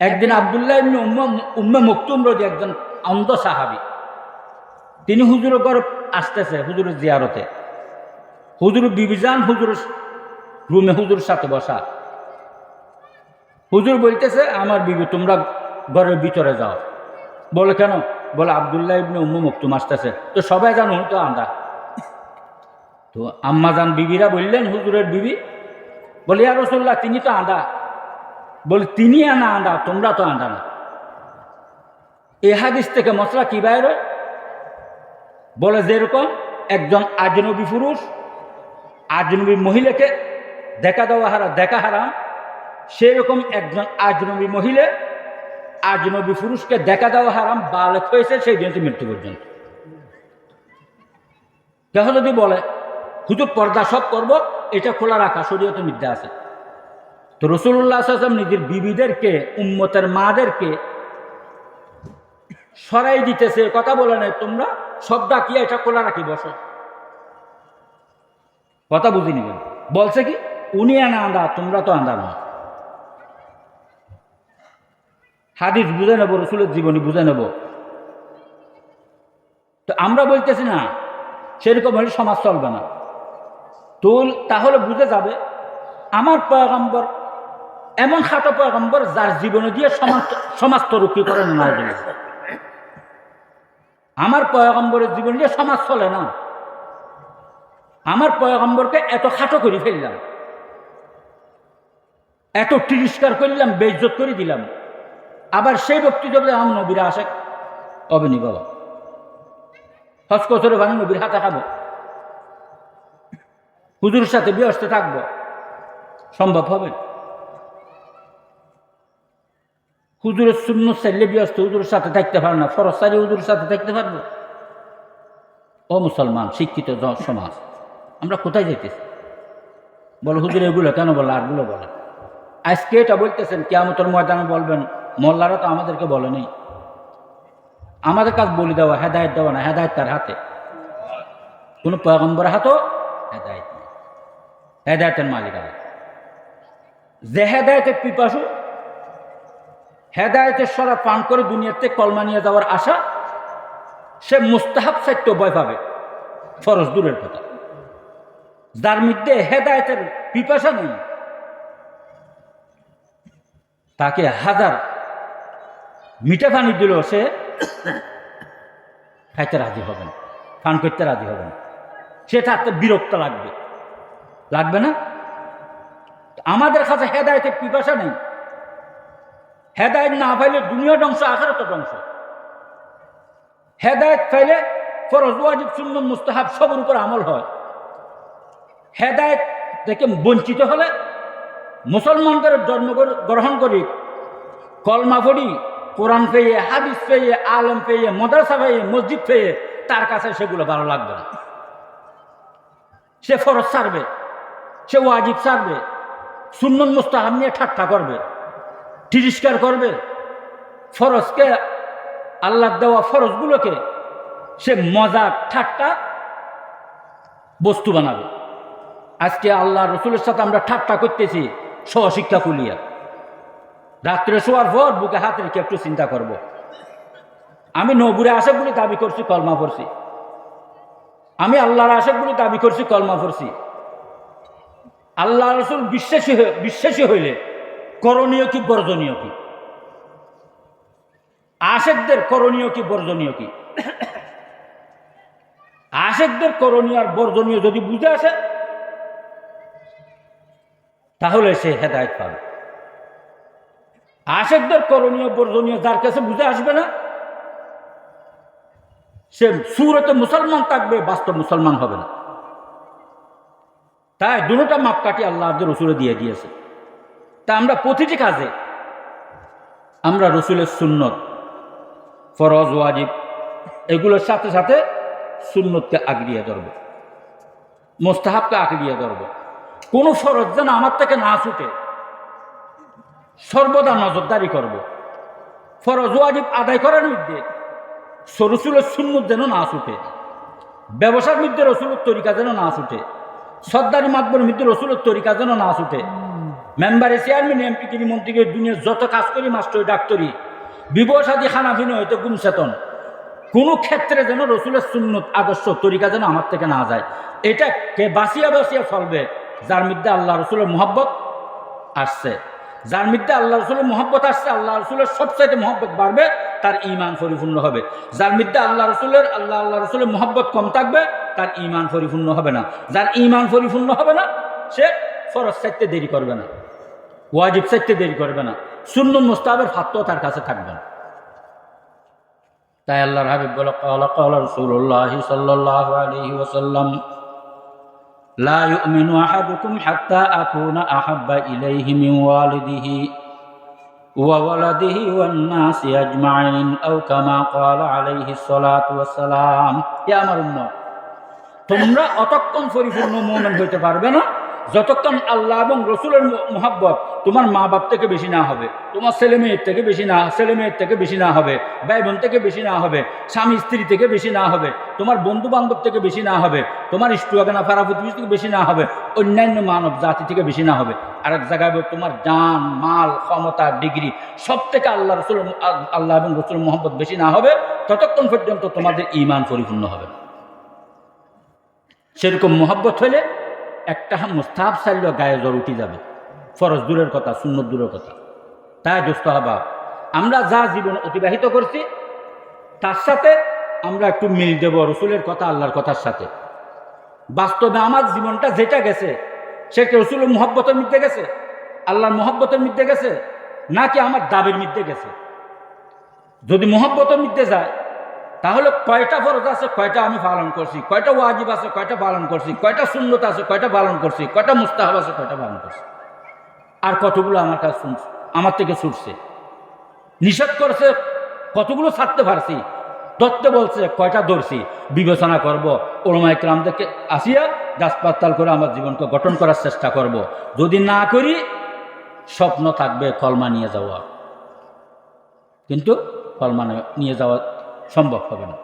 একদিন আবদুল্লাহ ইবনে উম্মা, উম্মে মকতুম রদি একজন অন্ধ সাহাবি। তিনি হুজুরের ঘর আসতেছে হুজুরের জিয়ারতে। হুজুর বিবিজান হুজুর রুমে হুজুর সাথে বসা। হুজুর বলতেছে, আমার বিবি, তোমরা ঘরের ভিতরে যাও। বলে, কেন? বলে, আবদুল্লাহ ইবনে উম্মু মকতুম আসতেছে। তো সবাই জানো তো আন্দা তো আম্মাজান বিবিরা বললেন, হুজুরের বিবি? বলে, ইয়া রসুল্লাহ তিনি তো আন্দা বলে তিনি আনা আন্দা তোমরা তো আন্দা না। এ হাদিস থেকে মশলা কি বাইরে বলে, যেরকম একজন আজনবী পুরুষ, আজনবী মহিলাকে দেখা দেওয়া হারা, দেখা হারাম সেরকম একজন আজনবী মহিলা আজনবী পুরুষকে দেখা দেওয়া হারাম, বালক হয়েছে, সেই দিন মৃত্যু পর্যন্ত। কেহ যদি বলে, হুজুর, পর্দা সব করব, এটা খোলা রাখা শরীয়তে মিদ্যা আছে। তো রসুল্লাহ আসলাম নিজের বিবিদেরকে, উম্মতের মাদেরকে সরাই দিতেছে, কথা বলে নাই, তোমরা সব ডাকিয়া এটা খোলা রাখি, বসো। কথা বুঝি নিবেন বলছে কি, উনি আনা আন্দা, তোমরা তো আন্দা না হাদিস বুঝে নেব, রসুলের জীবনী বুঝে নেব। তো আমরা বলতেছি না, সেরকম হলে সমাজ চলবে না। তো তাহলে বুঝে যাবে, আমার পয়গম্বর এমন খাটো পয়গম্বর যার জীবনে দিয়ে সমাজ সমাজ তরক্কি করে না আমার পয়গম্বরের জীবন দিয়ে সমাজ চলে না। আমার পয়গম্বরকে এত খাটো করে ফেললাম। এত তিরস্কার করলাম, বেইজ্জত করে দিলাম। আবার সেই ব্যক্তি যদি আমার নবীরা আসে। অবেনি বাবা হজ কচরে ভাঙি নবীর হাতে খাব। হুজুরের সাথে ব্যস্ত থাকব। সম্ভব হবে? হুজুরের শূন্য চাইলে ব্যস্ত, হুজুরের সাথে থাকতে পারে না। ফরজ চাইলে হুজুরের সাথে থাকতে পারব। ও মুসলমান, শিক্ষিত সমাজ, আমরা কোথায় যেতেছি বলো, হুজুর, এগুলো কেন বলে? আরগুলো বলে আজকে এটা বলতেছেন কে কেয়ামতের ময়দানে বলবেন, মোল্লারা তো আমাদেরকে বলেনি আমাদের কাজ বলি দেওয়া, হেদায়ত দেওয়া না হেদায়ত তার হাতে? কোনো পয়গম্বর হাতও হেদায়ত নেই। হেদায়তের মালিক যে হেদায়তের পিপাসু হেদায়তের সরা পান করে দুনিয়াতে কলমা নিয়ে যাওয়ার আশা সে মুস্তাহাব সাহিত্য ভয় পাবে। ফরজ দূরের কথা। যার মধ্যে হেদায়তের পিপাসা নেই, তাকে হাজার মিঠা পানি দিল সে, খাইতে রাজি হবে না, পান করতে রাজি হবে না। সেটা বিরক্ত লাগবে। লাগবে না? আমাদের কাছে হেদায়তের পিপাসা নেই। হেদায়ত না পাইলে দুনিয়া ধ্বংস আখারত ধ্বংস। হেদায়ত পাইলে ফরজ, ওয়াজিব, সুন্নত, মুস্তাহাব সবের উপর আমল হয়। হেদায়ত থেকে বঞ্চিত হলে মুসলমানদের জন্ম গ্রহণ করি, কলমা পড়ি, কোরআন পেয়ে, হাদিস পেয়ে, আলম পেয়ে, মদ্রাসা পেয়ে, মসজিদ পেয়ে, তার কাছে সেগুলো ভালো লাগবে না। সে ফরজ সারবে, সে ওয়াজিব সারবে, সুন্নত, মুস্তাহাব নিয়ে ঠাট্টা করবে। তিরস্কার করবে। ফরজকে, আল্লাহ দেওয়া ফরজগুলোকে সে মজার ঠাট্টা বস্তু বানাবে। আজকে আল্লাহ রসুলের সাথে আমরা ঠাট্টা করতেছি সহশিক্ষা কুলিয়া। রাত্রে শোয়ার পর বুকে হাত রেখে একটু চিন্তা করব। আমি নবুরে আশেক বলে দাবি করছি, কলমা পড়ছি। আমি আল্লাহর আশেক বলে দাবি করছি, কলমা পড়ছি। আল্লাহ রসুল বিশ্বাসী বিশ্বাসী হইলে করণীয় কি, বর্জনীয় কি? আশেকদের করণীয় কি, বর্জনীয় কি? আশেকদের করণীয় আর বর্জনীয় যদি বুঝে আসে, তাহলে সে হেদায়ত পাবে। আশেকদের করণীয়, বর্জনীয় যার কাছে বুঝে আসবে না, সে সুরতে মুসলমান থাকবে, বাস্তব মুসলমান হবে না। তাই দুটোটা মাপকাঠি আল্লাহ রসুলে দিয়ে দিয়েছে। তা আমরা প্রতিটি কাজে, আমরা রসুলের সুন্নত, ফরজ, ওয়াজিব, এগুলোর সাথে সাথে সুন্নতকে আগড়িয়ে ধরব, মোস্তাহাবকে আগড়িয়ে ধরব। কোনো ফরজ যেন আমার থেকে না ছুটে, সর্বদা নজরদারি করব। ফরজ, ওয়াজিব আদায় করার মধ্যে রসুলের সুন্নত যেন না ছুটে, ব্যবসার মধ্যে রসুলের তরিকা যেন না ছুটে, সর্দারি মাতবর মধ্যে রসুলের তরিকা যেন না ছুটে মেম্বারে চেয়ারম্যান, এমপি কিনি মন্ত্রীকে দুনিয়ার যত কাজ করি, মাস্টার ডাক্তারি বিবাহ সাদী খানাফিনে হয়তো গুমসেতন কোনো ক্ষেত্রে যেন রসুলের সুন্নত, আদর্শ তরিকা যেন আমার থেকে না যায়। এটা কে বাঁচিয়া বাঁচিয়া চলবে যার মধ্যে আল্লাহ রসুলের মোহাব্বত আসছে। যার মধ্যে আল্লাহ রসুলের মোহাব্বত আসছে, আল্লাহ রসুলের সবচাইতে মহব্বত বাড়বে, তার ইমান পরিপূর্ণ হবে। যার মধ্যে আল্লাহ রসুলের, আল্লাহ আল্লাহ রসুলের মহব্বত কম থাকবে, তার ইমান পরিপূর্ণ হবে না। যার ইমান পরিপূর্ণ হবে না, সে ফরজ চাইতে দেরি করবে না। ওয়াজিব চাইতে দেরি করবে না শূন্য মুস্তাবের ফাত্ত তার কাছে থাকবে না তাই আল্লাহর হাবিব বলে কলা কলা রসুল্লাহ সাল্লাহ আলহি ওসাল্লাম لا يؤمن أحدكم حتى أكون أحب إليه من والده وولده والناس أجمعين أو كما قال عليه الصلاة والسلام يا أمر الله তোমরা অতক্ষণ পরিপূর্ণ মোমেন হইতে পারবে না যতক্ষণ আল্লাহ এবং রসুলের মোহাব্বত তোমার মা বাপ থেকে বেশি না হবে, তোমার ছেলে মেয়ের থেকে বেশি না, ছেলে মেয়ের থেকে বেশি না হবে, ভাই বোন থেকে বেশি না হবে, স্বামী স্ত্রী থেকে বেশি না হবে, তোমার বন্ধু বান্ধব থেকে বেশি না হবে, তোমার ইষ্টুয়াগানা ফারা প্রতিবেশী থেকে বেশি না হবে, অন্যান্য মানব জাতি থেকে বেশি না হবে। আরেক জায়গায় তোমার জান, মাল, ক্ষমতা, ডিগ্রি, সব থেকে আল্লাহ রসুল, আল্লাহ এবং রসুল মোহাম্মত বেশি না হবে, ততক্ষণ পর্যন্ত তোমাদের ইমান পরিপূর্ণ হবে সেরকম মোহাব্বত হলে একটা মুস্তাহাব চাইলেও গায়ে জ্বর উঠে যাবে। ফরজ দূরের কথা, সুন্নত দূরের কথা। তাই দোস্ত হবা আমরা যা জীবন অতিবাহিত করছি, তার সাথে আমরা একটু মিল দেব রসুলের কথা, আল্লাহর কথার সাথে। বাস্তবে আমার জীবনটা যেটা গেছে সেটা রসুলের মোহব্বতের মধ্যে গেছে? আল্লাহর মোহব্বতের মধ্যে গেছে? নাকি আমার দাবির মধ্যে গেছে? যদি মোহব্বতের মধ্যে যায় তাহলে কয়টা ফরজ আছে, কয়টা আমি পালন করছি, কয়টা ওয়াজিব আছে, কয়টা পালন করছি, কয়টা শূন্যত আছে, কয়টা পালন করছি, কয়টা মুস্তাহাব আছে, কয়টা পালন করছি। আর কতগুলো আমার কাছে শুনছে, আমার থেকে ছুটছে। নিষেধ করছে, কতগুলো ছাড়তে পারছি। ধরতে বলছে, কয়টা ধরছি, বিবেচনা করব ওলমা ইকরাম থেকে আসিয়া গাছপাতাল করে আমার জীবনকে গঠন করার চেষ্টা করব। যদি না করি, স্বপ্ন থাকবে কলমা নিয়ে যাওয়া। কিন্তু কলমা নিয়ে যাওয়া সম্ভব হবে না।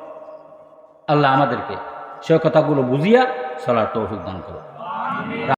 আল্লাহ আমাদেরকে সে কথাগুলো বুঝিয়া চলার তৌফিক দান করো